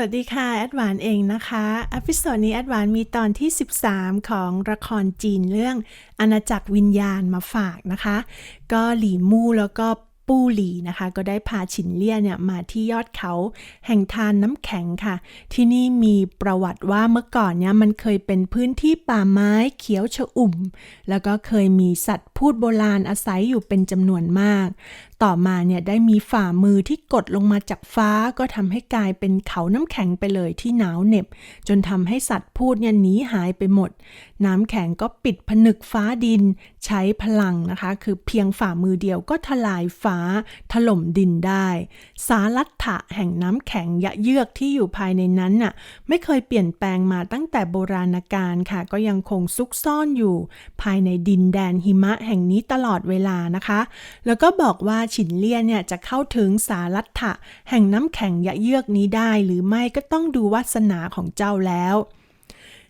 วัสดีค่ะ แอดวานเองนะคะอพิโซดนี้แอดวานมีตอนที่ 13 ของละครจีนเรื่องอาณาจักรวิญญาณมาฝากนะคะ ก็หลี่มู่แล้วก็ปู้หลี่นะคะ ก็ได้พาฉินเลี่ยเนี่ยมาที่ยอดเขาแห่งทานน้ำแข็งค่ะ ที่นี่มีประวัติว่าเมื่อก่อนเนี่ยมันเคยเป็นพื้นที่ป่าไม้เขียวชอุ่ม แล้วก็เคยมีสัตว์พูดโบราณอาศัยอยู่เป็นจำนวนมาก ต่อมาเนี่ยได้มีฝ่ามือที่กดลงมาจากฟ้าก็ทำให้กลายเป็นเขาน้ำแข็งไปเลยที่หนาวเหน็บ จนทำให้สัตว์พูดเนี่ยหนีหายไปหมด น้ำแข็งก็ปิดผนึกฟ้าดิน ใช้พลังนะคะ คือเพียงฝ่ามือเดียวก็ทลายฟ้า ถล่มดินได้ สารัตถะแห่งน้ำแข็งยะเยือกที่อยู่ภายในนั้นน่ะไม่เคยเปลี่ยนแปลงมาตั้งแต่โบราณกาลค่ะ ก็ยังคงซุกซ่อนอยู่ ภายในดินแดนหิมะแห่งนี้ตลอดเวลานะคะ แล้วก็บอกว่าฉินเลี่ยเนี่ยจะเข้าถึงสารัตถะแห่งน้ำแข็งยะเยือกนี้ได้หรือไม่ก็ต้องดูวาสนาของเจ้าแล้ว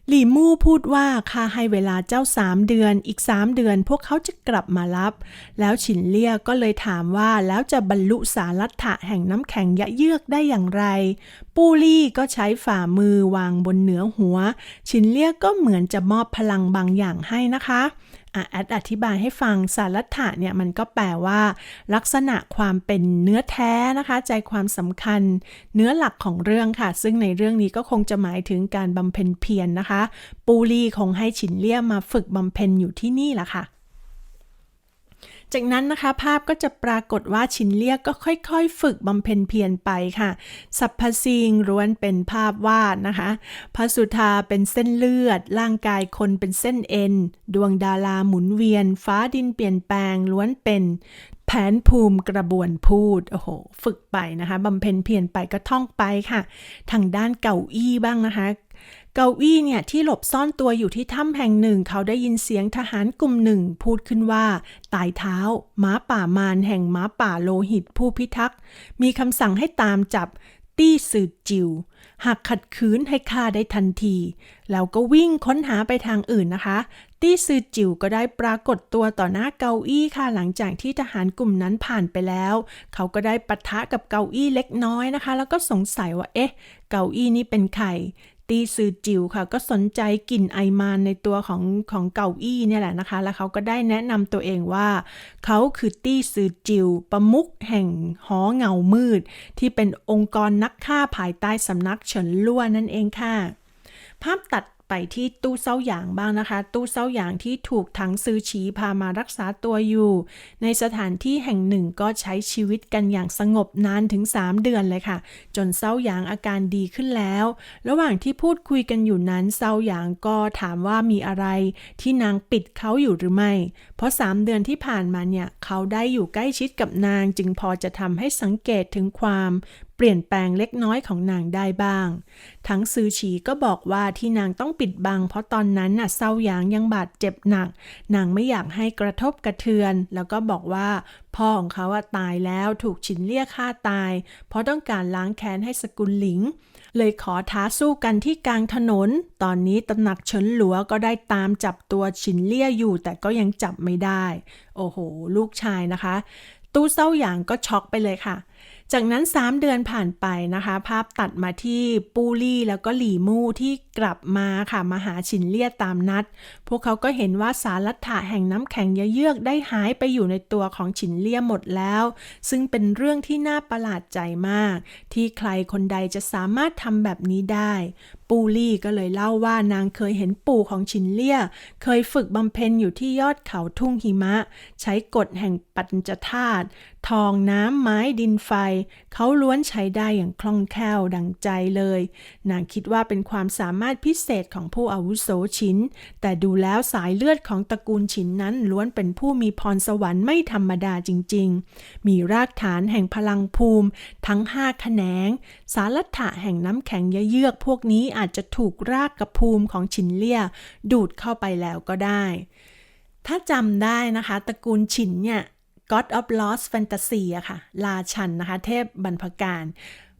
หลี่มู่พูดว่าข้าให้เวลาเจ้าสามเดือนอีกสามเดือนพวกเขาจะกลับมารับ แล้วฉินเลี่ยก็เลยถามว่าแล้วจะบรรลุสารัตถะแห่งน้ำแข็งยะเยือกได้อย่างไร ปูลี่ก็ใช้ฝ่ามือวางบนเหนือหัว ฉินเลี่ยก็เหมือนจะมอบพลังบางอย่างให้นะคะอะ แอดอธิบายให้ฟังสารัตถะเนี่ยมันก็แปลว่า ลักษณะความเป็นเนื้อแท้นะคะ ใจความสำคัญเนื้อหลักของเรื่องค่ะ ซึ่งในเรื่องนี้ก็คงจะหมายถึงการบำเพ็ญเพียรนนะคะ ปูลีคงให้ฉินเลี่ยมาฝึกบำเพ็ญอยู่ที่นี่แหละค่ะ จากนั้นนะคะภาพก็จะปรากฏว่าชินเลียกก็ค่อยๆ ฝึกบำเพ็ญเพียรไปค่ะสัพพสิงล้วนเป็นภาพวาดนะคะพระสุธาเป็นเส้นเลือด ร่างกายคนเป็นเส้นเอ็น ดวงดาราหมุนเวียน ฟ้าดินเปลี่ยนแปลงล้วนเป็นแผนภูมิกระบวนพูด โอ้โห ฝึกไปนะคะบำเพ็ญเพียรไปก็ท่องไปค่ะ ทางด้านเก่าอี้บ้างนะคะ เกาอี้เนี่ยที่หลบซ่อนตัวอยู่ที่ถ้ำแห่งหนึ่ง เขาได้ยินเสียงทหารกลุ่มหนึ่ง พูดขึ้นว่า ตายเท้าม้าป่ามารแห่งม้าป่าโลหิตผู้พิทักษ์มีคำสั่งให้ตามจับ ตี้สืดจิว หากขัดขืนให้ฆ่าได้ทันที แล้วก็วิ่งค้นหาไปทางอื่นนะคะ ตี้ซือจิวก็ได้ปรากฏตัวต่อหน้าเกาอี้ค่ะหลังจากที่ทหารกลุ่มนั้นผ่านไปแล้ว เขาก็ได้ปะทะกับเกาอี้เล็กน้อยนะคะ แล้วก็สงสัยว่าเอ๊ะ เกาอี้นี่เป็นใคร ตีซือจิวค่ะ ก็สนใจกลิ่นไอมานในตัวของของเก่าอี้เนี่ยแหละนะคะ แล้วเขาก็ได้แนะนำตัวเองว่า เขาคือตี้ซือจิว ประมุขแห่งหอเงามืด ที่เป็นองค์กรนักฆ่าภายใต้สำนักเฉินล่วนั่นเองค่ะ ภาพตัด ไปที่ตู้เซ้าหยางบ้างนะคะ ตู้เซ้าหยางที่ถูกถังซื้อฉีพามารักษาตัวอยู่ ในสถานที่แห่งหนึ่งก็ใช้ชีวิตกันอย่างสงบนานถึง 3 เดือนเลยค่ะ จนเซ้าหยางอาการดีขึ้นแล้ว ระหว่างที่พูดคุยกันอยู่นั้นเซ้าหยางก็ถามว่ามีอะไร ที่นางปิดเขาอยู่หรือไม่ เพราะ 3 เดือนที่ผ่านมาเนี่ยเขาได้อยู่ใกล้ชิดกับนางจึงพอจะทำให้สังเกตถึงความ ปลี่ยนแปลงเล็กน้อยของนางได้บ้าง ทั้งซือฉีก็บอกว่าที่นางต้องปิดบัง เพราะตอนนั้นน่ะเซาหยางยังบาดเจ็บหนัก นางไม่อยากให้กระทบกระเทือน แล้วก็บอกว่า พ่อของเขาตายแล้วถูกฉินเลี่ยฆ่าตาย เพราะต้องการล้างแค้นให้สกุลหลิง เลยขอท้าสู้กันที่กลางถนน ตอนนี้ตำหนักเฉินหลัวก็ได้ตามจับตัวฉินเลี่ยอยู่ แต่ก็ยังจับไม่ได้ โอ้โห ลูกชายนะคะ ตู้เซ้าหยางก็ช็อกไปเลยค่ะ จากนั้น 3 เดือนผ่านไปนะคะ ภาพตัดมาที่ปูลี่แล้วก็หลี่มู่ที่กลับมาค่ะมาหาฉินเลี่ยตามนัด พวกเขาก็เห็นว่าสารลัตถะแห่งน้ำแข็งเยือกได้หายไปอยู่ในตัวของฉินเลี่ยหมดแล้ว ซึ่งเป็นเรื่องที่น่าประหลาดใจมาก ที่ใครคนใดจะสามารถทำแบบนี้ได้ ปูลี่ก็เลยเล่าว่านางเคยเห็นปู่ของฉินเลี่ย เคยฝึกบำเพ็ญอยู่ที่ยอดเขาทุ่งหิมะ ใช้กฎแห่งปัญจธาตุทองน้ำไม้ดินไฟ เขาล้วนใช้ได้อย่างคล่องแคล่วดังใจเลย นางคิดว่าเป็นความสามารถพิเศษของผู้อาวุโสชินแต่ดูแล้วสายเลือดของตระกูลชินนั้นล้วนเป็นผู้มีพรสวรรค์ไม่ธรรมดาจริง ๆ มีรากฐานแห่งพลังภูมิ ทั้งห้าแขนง สารัตถะแห่งน้ำแข็งเยือกพวกนี้อาจจะถูกรากกับภูมิของชินเลี่ย ดูดเข้าไปแล้วก็ได้ ถ้าจำได้นะคะตระกูลฉินเนี่ย God of Lost Fantasy อะค่ะราชันนะคะ เทพบรรพการ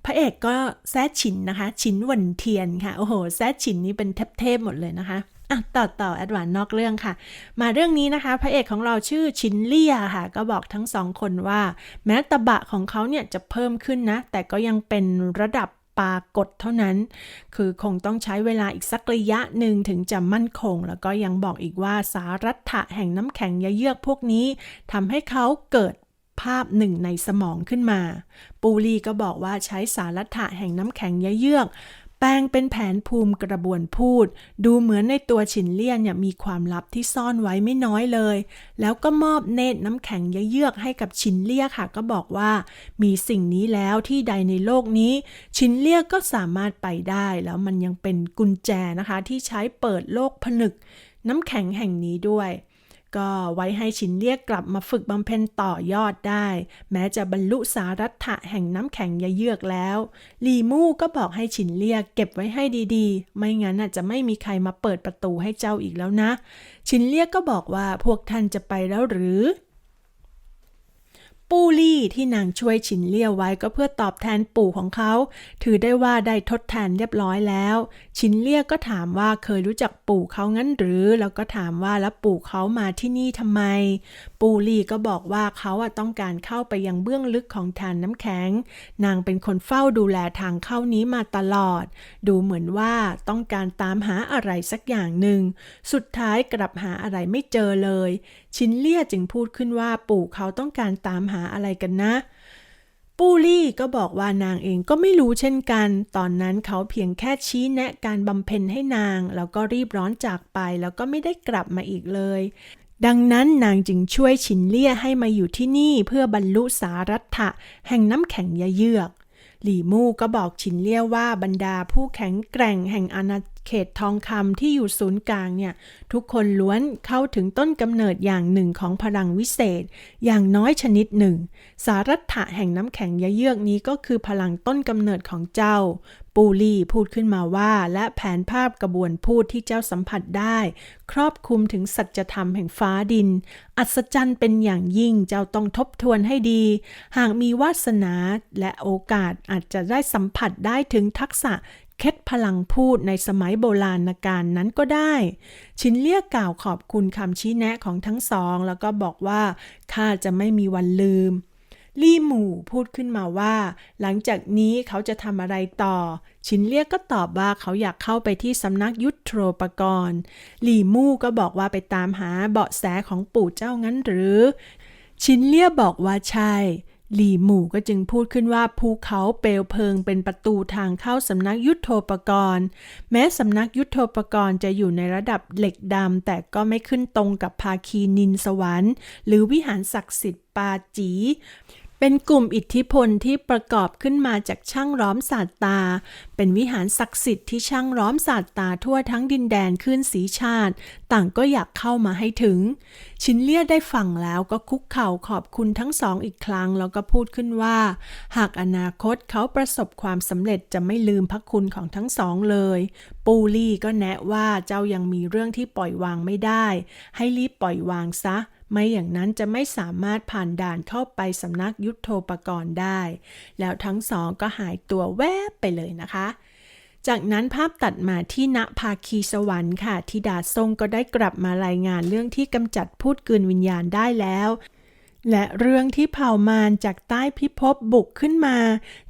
พระเอกก็แซดฉินนะคะ ฉินวันเทียนค่ะ โอ้โห แซดฉินนี่เป็นเทพๆหมดเลยนะคะ อะต่อต่อแอดวานนอกเรื่องค่ะ มาเรื่องนี้นะคะ พระเอกของเราชื่อชินเลียค่ะ ก็บอกทั้งสองคนว่า แม้ตะบะของเขาเนี่ยจะเพิ่มขึ้นนะ แต่ก็ยังเป็นระดับปากฏเท่านั้น คือคงต้องใช้เวลาอีกสักระยะหนึ่งถึงจะมั่นคง แล้วก็ยังบอกอีกว่าสารัฐะแห่งน้ำแข็งยเยือกพวกนี้ทำให้เขาเกิดภาพหนึ่งในสมองขึ้นมา ปูลีก็บอกว่าใช้สารัฐะแห่งน้ำแข็งยเยือก แปลงเป็นแผนภูมิกระบวนพูด ดูเหมือนในตัวฉินเลี่ยนเนี่ยมีความลับที่ซ่อนไว้ไม่น้อยเลย แล้วก็มอบเนตรน้ำแข็งเยือกให้กับฉินเลี่ยค่ะ ก็บอกว่า มีสิ่งนี้แล้วที่ใดในโลกนี้ ฉินเลี่ยก็สามารถไปได้ แล้วมันยังเป็นกุญแจนะคะ ที่ใช้เปิดโลกผนึก น้ำแข็งแห่งนี้ด้วย ก็ไว้ให้ชินเรียกกลับมาฝึกบำเพ็ญต่อยอดได้ แม้จะบรรลุสารัฐะแห่งน้ำแข็งยาเยือกแล้ว ลีมู่ก็บอกให้ชินเรียกเก็บไว้ให้ดีๆ ไม่งั้นจะไม่มีใครมาเปิดประตูให้เจ้าอีกแล้วนะ ชินเรียกก็บอกว่าพวกท่านจะไปแล้วหรือ ปูลี่ที่นางช่วยฉินเลี่ยวไว้ก็เพื่อตอบแทนปู่ของเขา ถือได้ว่าได้ทดแทนเรียบร้อยแล้ว ฉินเลี่ยก็ถามว่าเคยรู้จักปู่เขางั้นหรือ แล้วก็ถามว่าแล้วปู่เขามาที่นี่ทำไม ปูลี่ก็บอกว่าเขาอะต้องการเข้าไปยังเบื้องลึกของทานน้ำแข็ง นางเป็นคนเฝ้าดูแลทางเข้านี้มาตลอด ดูเหมือนว่าต้องการตามหาอะไรสักอย่างหนึ่ง สุดท้ายกลับหาอะไรไม่เจอเลยชินเลี่ยจึงพูดขึ้นว่าปู่เขาต้องการตามหาอะไรกันนะ ปูลี่ก็บอกว่านางเองก็ไม่รู้เช่นกัน ตอนนั้นเขาเพียงแค่ชี้แนะการบำเพ็ญให้นาง แล้วก็รีบร้อนจากไปแล้วก็ไม่ได้กลับมาอีกเลย ดังนั้นนางจึงช่วยฉินเลี่ยให้มาอยู่ที่นี่เพื่อบรรลุสารัตถะแห่งน้ำแข็งยะเยือกหลี่มู่ก็บอกฉินเลี่ยว่าบรรดาผู้แข็งแกร่งแห่งอาณา เขตทองคำที่อยู่ศูนย์กลางเนี่ยทุกคนล้วนเข้าถึงต้นกำเนิดอย่างหนึ่งของพลังวิเศษ อย่างน้อยชนิดหนึ่ง สารัตถะแห่งน้ำแข็งยะเยือกนี้ก็คือพลังต้นกำเนิดของเจ้า ปูลี่พูดขึ้นมาว่า และแผนภาพกระบวนพูดที่เจ้าสัมผัสได้ ครอบคลุมถึงสัจธรรมแห่งฟ้าดิน อัศจรรย์เป็นอย่างยิ่งเจ้าต้องทบทวนให้ดี หากมีวาสนาและโอกาสอาจจะได้สัมผัสได้ถึงทักษะ เคล็ดพลังพูดในสมัยโบราณการนั้นก็ได้ ชินเลียกกล่าวขอบคุณคำชี้แนะของทั้งสอง แล้วก็บอกว่าข้าจะไม่มีวันลืม ลี่หมู่พูดขึ้นมาว่า หลังจากนี้เขาจะทำอะไรต่อ ชินเลียกก็ตอบว่าเขาอยากเข้าไปที่สำนักยุทธโธปกรณ์ลี่มู่ก็บอกว่าไปตามหาเบาะแสของปู่เจ้างั้นหรือ ชินเลียบอกว่าใช่ หลี่หมู่ก็จึงพูดขึ้นว่าภูเขาเปลวเพลิงเป็นประตูทางเข้าสำนักยุทธโธปกรณ์ แม้สำนักยุทธโธปกรณ์จะอยู่ในระดับเหล็กดำแต่ก็ไม่ขึ้นตรงกับภาคีนินสวรรค์ หรือวิหารศักดิ์สิทธิ์ปาจี เป็นกลุ่มอิทธิพลที่ประกอบขึ้นมาจากช่างร้อมศาสตา เป็นวิหารศักดิ์สิทธิ์ที่ช่างร้อมศาสตาทั่วทั้งดินแดนขึ้นสีชาติ ต่างก็อยากเข้ามาให้ถึง ชินเลียได้ฟังแล้วก็คุกเข่าขอบคุณทั้งสองอีกครั้ง แล้วก็พูดขึ้นว่า หากอนาคตเขาประสบความสำเร็จจะไม่ลืมพระคุณของทั้งสองเลย ปูลี่ก็แนะว่าเจ้ายังมีเรื่องที่ปล่อยวางไม่ได้ ให้รีบปล่อยวางซะ ไม่อย่างนั้นจะไม่สามารถผ่านด่านเข้าไปสำนักยุทโธปกรณ์ได้ แล้วทั้งสองก็หายตัวแวบไปเลยนะคะ จากนั้นภาพตัดมาที่ณภาคีสวรรค์ค่ะที่ดาทรงก็ได้กลับมารายงานเรื่องที่กำจัดพูดกืนวิญญาณได้แล้วและเรื่องที่เผ่ามารจากใต้พิภพบุกขึ้นมา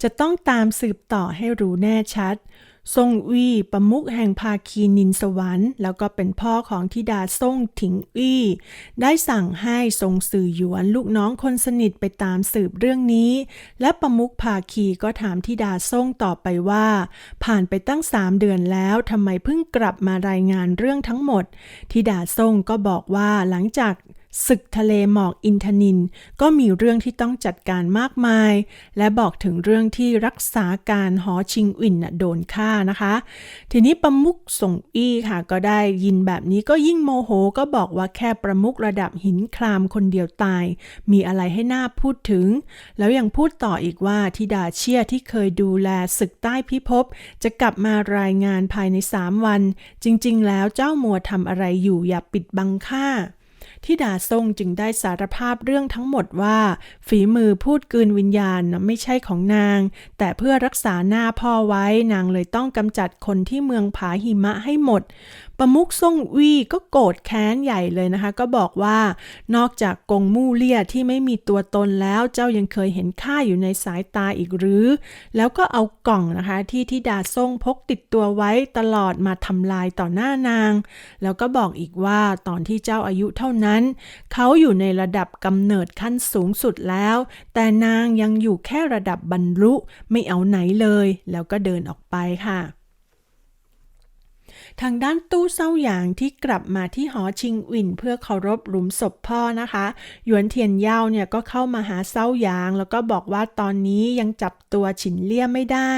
จะต้องตามสืบต่อให้รู้แน่ชัด ทรงวีประมุขแห่งภาคีนินสวรรค์ แล้วก็เป็นพ่อของธิดาทรงถิงอี้ได้สั่งให้ทรงสื่อหยวนลูกน้องคนสนิทไปตามสืบเรื่องนี้ และประมุขภาคีก็ถามธิดาทรงต่อไปว่า ผ่านไปตั้งสามเดือนแล้วทำไมเพิ่งกลับมารายงานเรื่องทั้งหมดธิดาทรงก็บอกว่าหลังจาก ศึกทะเลหมอกอินทนิน ก็มีเรื่องที่ต้องจัดการมากมาย และบอกถึงเรื่องที่รักษาการหอชิงอินน่ะโดนฆ่านะคะ ทีนี้ประมุขส่งอี้ค่ะ ก็ได้ยินแบบนี้ก็ยิ่งโมโหก็บอกว่าแค่ประมุขระดับหินครามคนเดียวตาย มีอะไรให้หน่าพูดถึง แล้วยังพูดต่ออีกว่าทิดาเชียที่เคยดูแลศึกใต้พิภพจะกลับมารายงานภายในสามวัน จริง ๆ แล้วเจ้ามัวทำอะไรอยู่อย่าปิดบังข้า ที่ดาซงจึงได้สารภาพเรื่องทั้งหมดว่า ฝีมือพูดกลืนวิญญาณไม่ใช่ของนาง แต่เพื่อรักษาหน้าพ่อไว้นางเลยต้องกำจัดคนที่เมืองผาหิมะให้หมด ประมุกซ่งวีก็โกรธแค้นใหญ่เลยนะคะ ก็บอกว่า นอกจากกงมู่เลี่ยที่ไม่มีตัวตนแล้วเจ้ายังเคยเห็นข้าอยู่ในสายตาอีกหรือ แล้วก็เอากล่องนะคะ ที่ทิดาซ่งพกติดตัวไว้ตลอดมาทำลายต่อหน้านาง แล้วก็บอกอีกว่าตอนที่เจ้าอายุเท่านั้นเขาอยู่ในระดับกำเนิดขั้นสูงสุดแล้ว แต่นางยังอยู่แค่ระดับบรรลุไม่เอาไหนเลย แล้วก็เดินออกไปค่ะ ทางด้านตู้เศร้าหยางที่กลับมาที่หอชิงหวินเพื่อเคารพหลุมศพพ่อนะคะ หยวนเทียนเย่าเนี่ยก็เข้ามาหาเศร้าหยาง แล้วก็บอกว่าตอนนี้ยังจับตัวฉินเลี่ยไม่ได้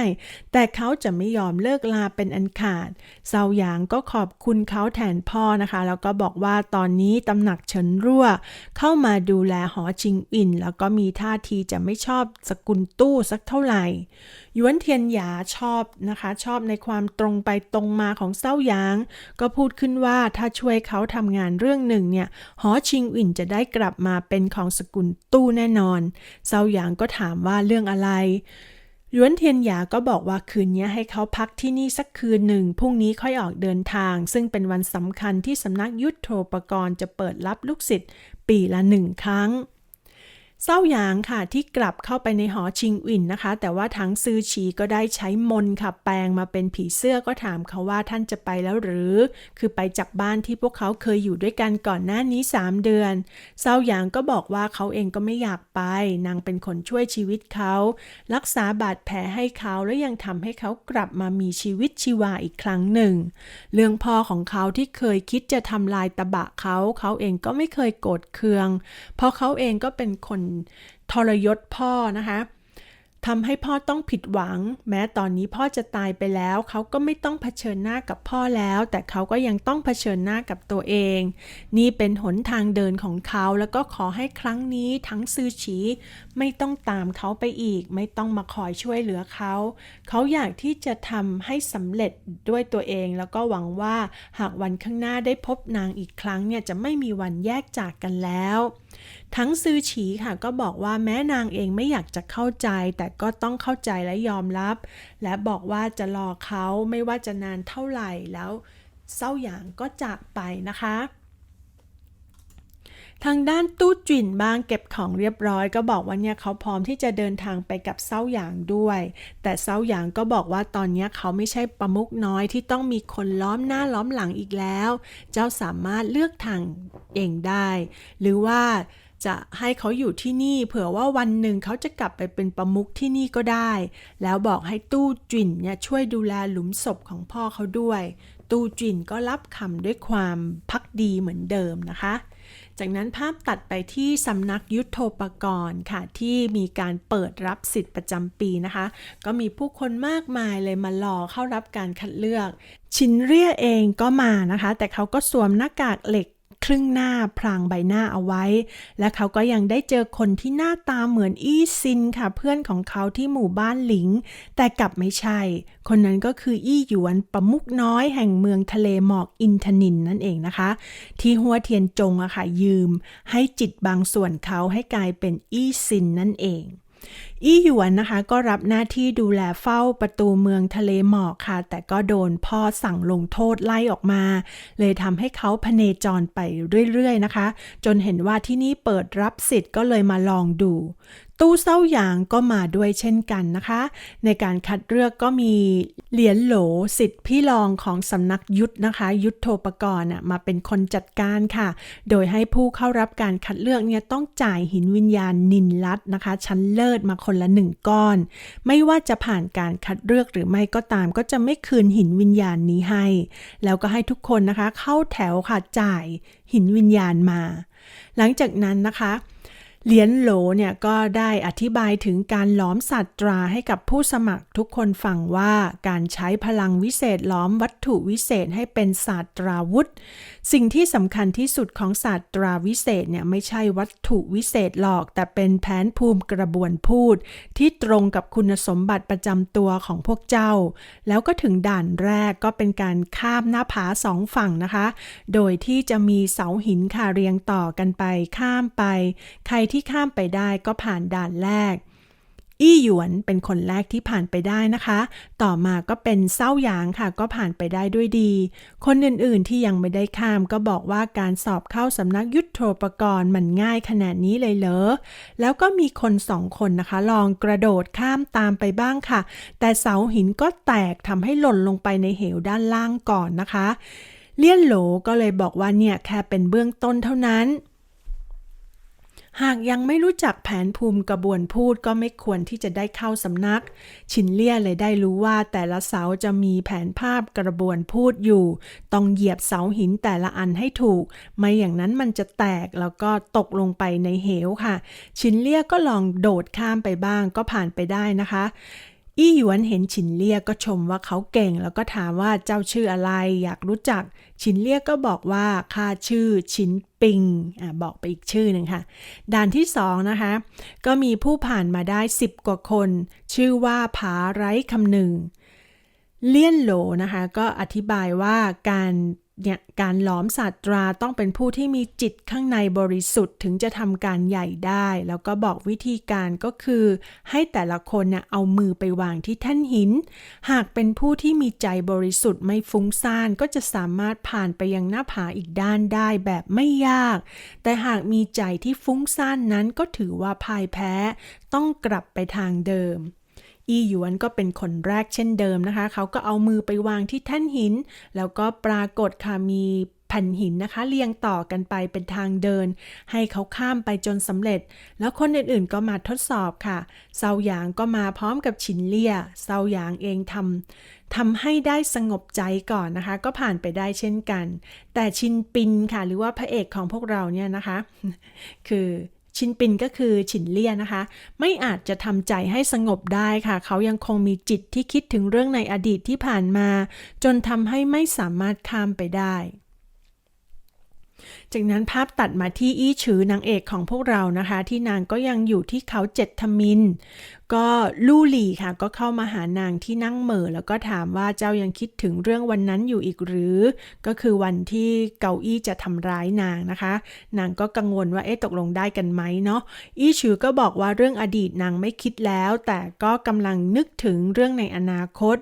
แต่เขาจะไม่ยอมเลิกลาเป็นอันขาด เศร้าหยางก็ขอบคุณเขาแทนพ่อนะคะ แล้วก็บอกว่าตอนนี้ตำหนักเฉินรั่ว เข้ามาดูแลหอชิงหวิน แล้วก็มีท่าทีจะไม่ชอบสกุลตู้สักเท่าไหร่ ยวนเทียนหยาชอบนะคะ ชอบในความตรงไปตรงมาของเศร้าหยาง ก็พูดขึ้นว่าถ้าช่วยเขาทำงานเรื่องหนึ่งเนี่ยหอชิงอินจะได้กลับมาเป็นของสกุลตู้แน่นอน เศร้าหยางก็ถามว่าเรื่องอะไรหยวนเทียนหยาก็บอกว่าคืนนี้ให้เขาพักที่นี่สักคืนหนึ่งพรุ่งนี้ค่อยออกเดินทาง ซึ่งเป็นวันสำคัญที่สำนักยุทธโธปกรณ์จะเปิดรับลูกศิษย์ปีละหนึ่งครั้ง เศร้าหยางค่ะที่กลับเข้าไปในหอชิงอินนะคะ แต่ว่าทั้งซือฉีก็ได้ใช้มนค่ะ แปลงมาเป็นผีเสื้อก็ถามเขาว่าท่านจะไปแล้วหรือ คือไปจากบ้านที่พวกเขาเคยอยู่ด้วยกันก่อนหน้านี้ 3 เดือน เศร้าหยางก็บอกว่าเขาเองก็ไม่อยากไป นางเป็นคนช่วยชีวิตเขา รักษาบาดแผลให้เขาและยังทำให้เขากลับมามีชีวิตชีวาอีกครั้งหนึ่ง เรื่องพ่อของเขาที่เคยคิดจะทำลายตะบะเขา เขาเองก็ไม่เคยโกรธเคือง เพราะเขาเองก็เป็นคนทรยศพ่อนะคะทำให้พ่อต้องผิดหวัง แม้ตอนนี้พ่อจะตายไปแล้ว เขาก็ไม่ต้องเผชิญหน้ากับพ่อแล้ว แต่เขาก็ยังต้องเผชิญหน้ากับตัวเอง นี่เป็นหนทางเดินของเขาแล้วก็ขอให้ครั้งนี้ทั้งซือฉีไม่ต้องตามเขาไปอีก ไม่ต้องมาคอยช่วยเหลือเขา เขาอยากที่จะทำให้สำเร็จด้วยตัวเอง แล้วก็หวังว่าหากวันข้างหน้าได้พบนางอีกครั้งเนี่ยจะไม่มีวันแยกจากกันแล้ว ทั้งซือฉีค่ะก็บอกว่าแม้นางเองไม่อยากจะเข้าใจ แต่ก็ต้องเข้าใจและยอมรับ และบอกว่าจะรอเขาไม่ว่าจะนานเท่าไหร่แล้วเศร้าหยางก็จากไปนะคะ ทางด้านตู้จิ่นบ้างเก็บของเรียบร้อย ก็บอกว่าเนี่ยเขาพร้อมที่จะเดินทางไปกับเศร้าหยางด้วย แต่เศร้าหยางก็บอกว่าตอนนี้เขาไม่ใช่ประมุกน้อยที่ต้องมีคนล้อมหน้าล้อมหลังอีกแล้ว เจ้าสามารถเลือกทางเองได้ หรือว่าจะให้เขาอยู่ที่นี่เผื่อว่าวันหนึ่งเขาจะกลับไปเป็นประมุขที่นี่ก็ได้ แล้วบอกให้ตู้จิ่นเนี่ยช่วยดูแลหลุมศพของพ่อเขาด้วย ตู้จิ่นก็รับคำด้วยความพักดีเหมือนเดิมนะคะ จากนั้นภาพตัดไปที่สำนักยุทโธปกรณ์ค่ะที่มีการเปิดรับสิทธิ์ประจำปีนะคะ ก็มีผู้คนมากมายเลยมารอเข้ารับการคัดเลือก ชินเรียเองก็มานะคะ แต่เขาก็สวมหน้ากากเหล็ก ครึ่งหน้าพรางใบหน้าเอาไว้ และเขาก็ยังได้เจอคนที่หน้าตาเหมือนอี้ซินค่ะ เพื่อนของเขาที่หมู่บ้านหลิง แต่กลับไม่ใช่ คนนั้นก็คืออี้หยวนประมุกน้อยแห่งเมืองทะเลหมอกอินทนินนั่นเองนะคะ ที่หัวเทียนจงอะค่ะยืม ให้จิตบางส่วนเขาให้กลายเป็นอี้ซินนั่นเอง อี้หยวนนะคะก็รับหน้าที่ดูแลเฝ้าประตูเมืองทะเลหมอกค่ะ แต่ก็โดนพ่อสั่งลงโทษไล่ออกมา เลยทำให้เขาพเนจรไปเรื่อยๆนะคะ จนเห็นว่าที่นี่เปิดรับสิทธิ์ก็เลยมาลองดู ตู้เศร้าหยางก็มาด้วยเช่นกันนะคะ ในการคัดเลือกก็มีเหรียญโหลสิทธิ์พี่รองของสำนักยุทธนะคะ ยุทธโธปกรณ์มาเป็นคนจัดการค่ะ โดยให้ผู้เข้ารับการคัดเลือกเนี่ยต้องจ่ายหินวิญญาณนินลัดนะคะ ชั้นเลิศมาคนละหนึ่งก้อน ไม่ว่าจะผ่านการคัดเลือกหรือไม่ก็ตาม ก็จะไม่คืนหินวิญญาณนี้ให้ แล้วก็ให้ทุกคนนะคะ เข้าแถวค่ะจ่ายหินวิญญาณมา หลังจากนั้นนะคะ เหลียนโหลเนี่ยก็ได้อธิบายถึงการล้อมสัตราให้กับผู้สมัครทุกคนฟังว่าการใช้พลังวิเศษล้อมวัตถุวิเศษให้เป็นศาสตราวุธ สิ่งที่สำคัญที่สุดของศาสตราวิเศษเนี่ยไม่ใช่วัตถุวิเศษหรอก แต่เป็นแผนภูมิกระบวนพูด ที่ตรงกับคุณสมบัติประจำตัวของพวกเจ้า แล้วก็ถึงด่านแรกก็เป็นการข้ามหน้าผาสองฝั่งนะคะ โดยที่จะมีเสาหินค่ะเรียงต่อกันไปข้ามไปใครที่ข้ามไปได้ก็ผ่านด่านแรก อี้หยวนเป็นคนแรกที่ผ่านไปได้นะคะ ต่อมาก็เป็นเศร้าหยางค่ะ ก็ผ่านไปได้ด้วยดี คนอื่นๆที่ยังไม่ได้ข้ามก็บอกว่าการสอบเข้าสำนักยุทธโธปกรณ์มันง่ายขนาดนี้เลยเหรอ แล้วก็มีคนสองคนนะคะ ลองกระโดดข้ามตามไปบ้างค่ะ แต่เสาหินก็แตกทำให้หล่นลงไปในเหวด้านล่างก่อนนะคะ เลี่ยนโหลก็เลยบอกว่าเนี่ยแค่เป็นเบื้องต้นเท่านั้น หากยังไม่รู้จักแผนภูมิกระบวนพูดก็ไม่ควรที่จะได้เข้าสำนัก ชินเลี่ยเลยได้รู้ว่าแต่ละเสาจะมีแผนภาพกระบวนพูดอยู่ ต้องเหยียบเสาหินแต่ละอันให้ถูก ไม่อย่างนั้นมันจะแตกแล้วก็ตกลงไปในเหวค่ะ ชินเลี่ยก็ลองโดดข้ามไปบ้างก็ผ่านไปได้นะคะ อี้หยวนเห็นฉินเลี่ยก็ชมว่าเขาเก่ง แล้วก็ถามว่าเจ้าชื่ออะไร อยากรู้จัก ฉินเลี่ยก็บอกว่าข้าชื่อฉินปิงอะบอกไปอีกชื่อหนึ่งค่ะ ด่านที่สองนะคะ ก็มีผู้ผ่านมาได้ 10 กว่าคน ชื่อว่าผาไร้คำหนึ่ง เลี่ยนโหลนะคะ ก็อธิบายว่าการ เนี่ยการหลอมศาสตราต้องเป็นผู้ที่มีจิตข้างในบริสุทธิ์ถึงจะทำการใหญ่ได้ แล้วก็บอกวิธีการก็คือ ให้แต่ละคนเนี่ยเอามือไปวางที่แท่นหิน หากเป็นผู้ที่มีใจบริสุทธิ์ไม่ฟุ้งซ่านก็จะสามารถผ่านไปยังหน้าผาอีกด้านได้แบบไม่ยาก แต่หากมีใจที่ฟุ้งซ่านนั้นก็ถือว่าพ่ายแพ้ ต้องกลับไปทางเดิม อีหยวนก็เป็นคนแรกเช่นเดิมนะคะ เขาก็เอามือไปวางที่แท่นหิน แล้วก็ปรากฏค่ะมีแผ่นหินนะคะเรียงต่อกันไปเป็นทางเดิน ให้เขาข้ามไปจนสำเร็จ แล้วคนอื่นๆก็มาทดสอบค่ะเซาหยางก็มาพร้อมกับฉินเลี่ยเซาหยางเองทำทำให้ได้สงบใจก่อนนะคะ ก็ผ่านไปได้เช่นกัน แต่ชินปินค่ะ หรือว่าพระเอกของพวกเราเนี่ยนะคะ คือ ชินปินก็คือฉินเลี่ยนะคะ ไม่อาจจะทำใจให้สงบได้ค่ะ เขายังคงมีจิตที่คิดถึงเรื่องในอดีตที่ผ่านมา จนทำให้ไม่สามารถข้ามไปได้ จากนั้นภาพตัดมาที่อี้ฉือนางเอกของพวกเรานะคะ ที่นางก็ยังอยู่ที่เขาเจ็ดทมิน ก็ลู่หลี่ค่ะ ก็เข้ามาหานางที่นั่งเหม่อแล้วก็ถามว่าเจ้ายังคิดถึงเรื่องวันนั้นอยู่อีกหรือ ก็คือวันที่เกาอี้จะทำร้ายนางนะคะ นางก็กังวลว่าเอ๊ะตกลงได้กันไหมเนาะอี้ฉือก็บอกว่าเรื่องอดีตนางไม่คิดแล้ว แต่ก็กำลังนึกถึงเรื่องในอนาคต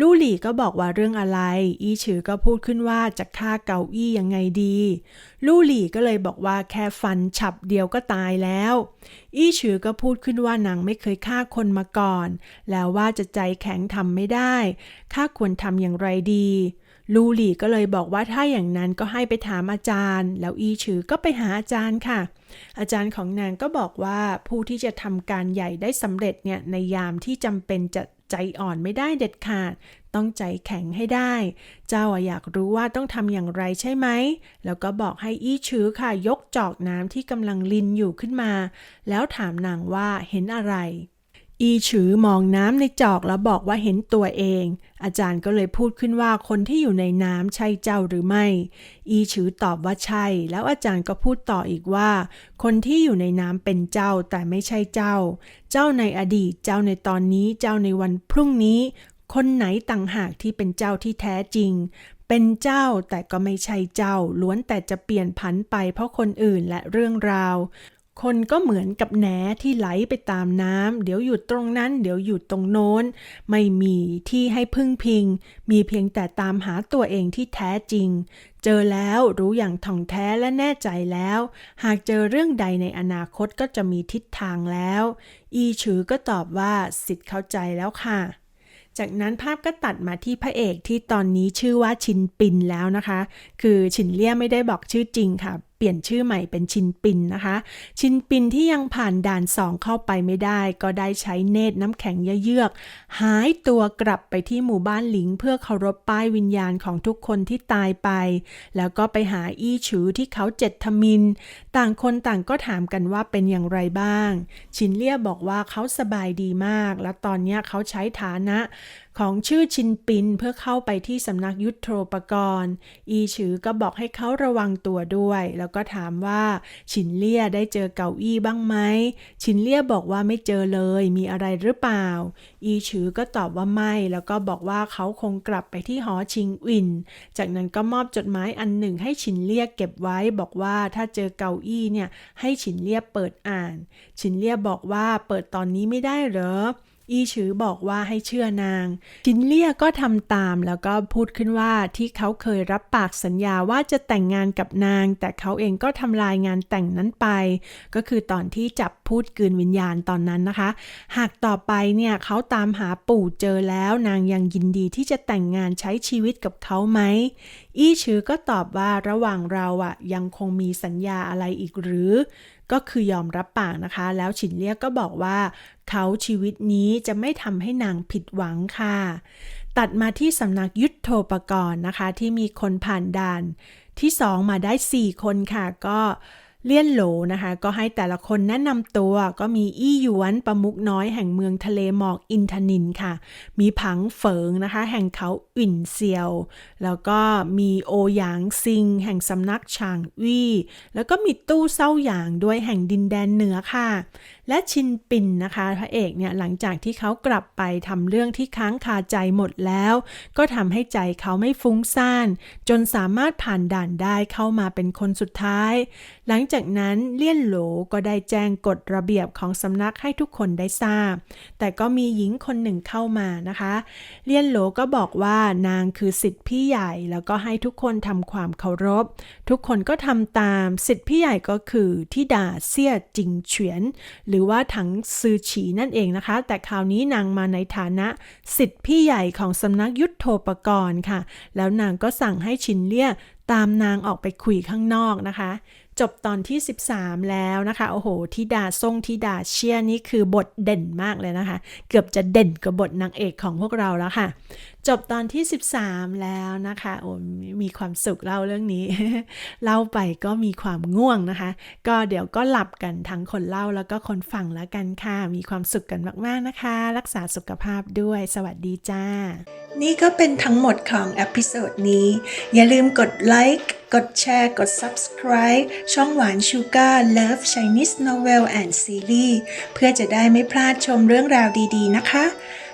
ลู่หลี่ก็บอกว่าเรื่องอะไร อี้ฉือก็พูดขึ้นว่าจะฆ่าเกาอี้ยังไงดี ลู่หลี่ก็เลยบอกว่าแค่ฟันฉับเดียวก็ตายแล้ว อี้ฉือก็พูดขึ้นว่านางไม่เคยฆ่าคนมาก่อน แล้วว่าจะใจแข็งทำไม่ได้ข้าควรทำอย่างไรดี ลูหลี่ก็เลยบอกว่าถ้าอย่างนั้นก็ให้ไปถามอาจารย์ แล้วอีฉือก็ไปหาอาจารย์ค่ะ อาจารย์ของนางก็บอกว่าผู้ที่จะทำการใหญ่ได้สำเร็จเนี่ยในยามที่จำเป็นจะใจอ่อนไม่ได้เด็ดขาด ต้องใจแข็งให้ได้ เจ้าอะอยากรู้ว่าต้องทำอย่างไรใช่ไหม แล้วก็บอกให้อี้ชื้อค่ะยกจอกน้ำที่กำลังลินอยู่ขึ้นมา แล้วถามนางว่าเห็นอะไร อีฉือมองน้ำในจอกแล้วบอกว่าเห็นตัวเอง อาจารย์ก็เลยพูดขึ้นว่าคนที่อยู่ในน้ำใช่เจ้าหรือไม่ อีฉือตอบว่าใช่ แล้วอาจารย์ก็พูดต่ออีกว่า คนที่อยู่ในน้ำเป็นเจ้าแต่ไม่ใช่เจ้า เจ้าในอดีต เจ้าในตอนนี้ เจ้าในวันพรุ่งนี้ คนไหนต่างหากที่เป็นเจ้าที่แท้จริง เป็นเจ้าแต่ก็ไม่ใช่เจ้า ล้วนแต่จะเปลี่ยนผันไปเพราะคนอื่นและเรื่องราว คนก็เหมือนกับแหนที่ไหลไปตามน้ำเดี๋ยวอยู่ตรงนั้น เดี๋ยวอยู่ตรงโน้น ไม่มีที่ให้พึ่งพิง มีเพียงแต่ตามหาตัวเองที่แท้จริง เจอแล้วรู้อย่างท่องแท้และแน่ใจแล้ว หากเจอเรื่องใดในอนาคตก็จะมีทิศทางแล้ว อีฉือก็ตอบว่าสิทธิ์เข้าใจแล้วค่ะ จากนั้นภาพก็ตัดมาที่พระเอกที่ตอนนี้ชื่อว่าชินปินแล้วนะคะ คือฉินเลี่ยไม่ได้บอกชื่อจริงค่ะ ปปลี่ยนชื่อใหม่เป็นชินปินนะคะ ชินปินที่ยังผ่านด่านสองเข้าไปไม่ได้ ก็ได้ใช้เนตรน้ำแข็งเยือกหายตัวกลับไปที่หมู่บ้านหลิง เพื่อเคารพป้ายวิญญาณของทุกคนที่ตายไป แล้วก็ไปหาอี้ฉือที่เขาเจ็ดทมิน ต่างคนต่างก็ถามกันว่าเป็นอย่างไรบ้าง ชินเลี่ยบอกว่าเขาสบายดีมาก และตอนนี้เขาใช้ฐานะของชื่อชินปินเพื่อเข้าไปที่สำนักยุทโธปกรณ์ อีฉือก็บอกให้เขาระวังตัวด้วย แล้วก็ถามว่าชินเลี่ยได้เจอเก่าอี้บ้างไหม ชินเลี่ยบอกว่าไม่เจอเลย มีอะไรหรือเปล่า อีฉือก็ตอบว่าไม่ แล้วก็บอกว่าเขาคงกลับไปที่หอชิงอิน จากนั้นก็มอบจดหมายอันหนึ่งให้ชินเลี่ยเก็บไว้ บอกว่าถ้าเจอเก่าอี้เนี่ยให้ชินเลี่ยเปิดอ่าน ชินเลี่ยบอกว่าเปิดตอนนี้ไม่ได้เหรอ อีฉือบอกว่าให้เชื่อนาง ชินเลี่ยก็ทำตามแล้วก็พูดขึ้นว่าที่เขาเคยรับปากสัญญาว่าจะแต่งงานกับนาง แต่เขาเองก็ทำลายงานแต่งนั้นไป ก็คือตอนที่จับพูดกืนวิญญาณตอนนั้นนะคะ หากต่อไปเนี่ยเขาตามหาปู่เจอแล้วนางยังยินดีที่จะแต่งงานใช้ชีวิตกับเขาไหม อี้ชือก็ตอบว่าระหว่างเราอะยังคงมีสัญญาอะไรอีกหรือ ก็คือยอมรับปากนะคะ แล้วฉินเลี่ยก็บอกว่า เขาชีวิตนี้จะไม่ทำให้นางผิดหวังค่ะ ตัดมาที่สำนักยุทธโธปกรณ์นะคะ ที่มีคนผ่านด่านที่สองมาได้ 4 คนค่ะก็ เลี่ยนโหลนะคะ ก็ให้แต่ละคนแนะนำตัวก็มีอี้หยวนประมุกน้อยแห่งเมืองทะเลหมอกอินทนินค่ะ มีผังเฟิงนะคะ แห่งเขาอุ่นเซียว แล้วก็มีโอหยางซิง แห่งสำนักฉางวี่ แล้วก็มีตู้เศร้าหยางด้วยแห่งดินแดนเหนือค่ะและชินปินนะคะพระเอกเนี่ยหลังจากที่เขากลับไปทำเรื่องที่ค้างคาใจหมดแล้ว ก็ทำให้ใจเขาไม่ฟุ้งซ่าน จนสามารถผ่านด่านได้เข้ามาเป็นคนสุดท้าย หลังจากนั้นเลี่ยนโหลก็ได้แจ้งกฎระเบียบของสำนักให้ทุกคนได้ทราบ แต่ก็มีหญิงคนหนึ่งเข้ามานะคะ เลี่ยนโหลก็บอกว่านางคือสิทธิพี่ใหญ่แล้วก็ให้ทุกคนทำความเคารพ ทุกคนก็ทำตามสิทธิพี่ใหญ่ก็คือที่ด่าเซี่ยจิงเฉียนหรือว่าถังซือฉีนั่นเองนะคะ แต่คราวนี้นางมาในฐานะสิทธิพี่ใหญ่ของสำนักยุทธโธปกรณ์ค่ะ แล้วนางก็สั่งให้ชินเลี่ยตามนางออกไปคุยข้างนอกนะคะจบตอนที่ 13 แล้วนะคะ โอ้โหทิดาทรงทิดาเชียนี่คือบทเด่นมากเลยนะคะ เกือบจะเด่นกับบทนางเอกของพวกเราแล้วค่ะ จบตอนที่ 13 แล้วนะคะโอ้มีความสุขเล่าเรื่องนี้ เล่าไปก็มีความง่วงนะคะ ก็เดี๋ยวก็หลับกันทั้งคนเล่าแล้วก็คนฟังแล้วกันค่ะ มีความสุขกันมาก ๆ นะคะ รักษาสุขภาพด้วย สวัสดีจ้า นี่ก็เป็นทั้งหมดของอพิโซดนี้ อย่าลืมกดไลค์กดแชร์ กด subscribe ช่องหวานชูการ์ Love Chinese Novel and Series เพื่อจะได้ไม่พลาดชมเรื่องราวดี ๆ นะคะ